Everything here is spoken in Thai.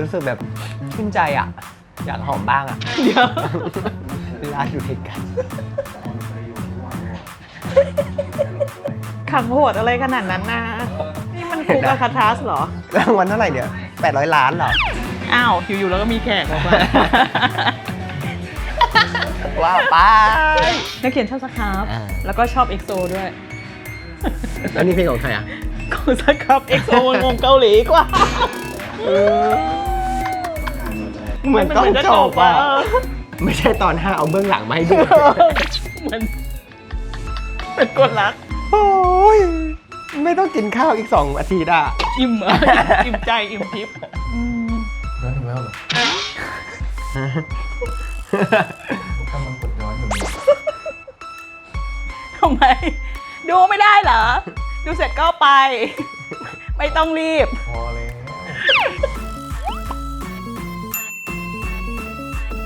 รู้สึกแบบชื่นใจอะ อยากหอมบ้างอะเดี๋ยวเวลาอยู่ด้วยกันขังโหดอะไรขนาดนั้นนะนี่มันคุกอาคาทัสเหรอรางวัลเท่าไหร่เนี่ย800 ล้านเหรอ อ้าวอยู่ๆแล้วก็มีแขกออกมาว้าวไปนักเขียนชอบสครับอ่าแล้วก็ชอบเอ็กโซด้วย แล้วนี่เพลงของใครอะ ของสครับเอ็กโซมันงงเกาหลีกว่า เหมือนต้องจะจบอะเออไม่ใช่ตอนห้าเอาเบื้องหลังมาให้ดูเหมือนเป็นคนรัก โอ้ยไม่ต้องกินข้าวอีก2อาทิตย์อะอิ่มอะอิ่มใจอิ่มทิพย์อืมย้อนถึงแล้วเหรอถ้ามันกดย้อนอยู่นี่ทำไม ดูไม่ได้เหรอ ดูเสร็จก็ไป ไม่ต้องรีบ พอ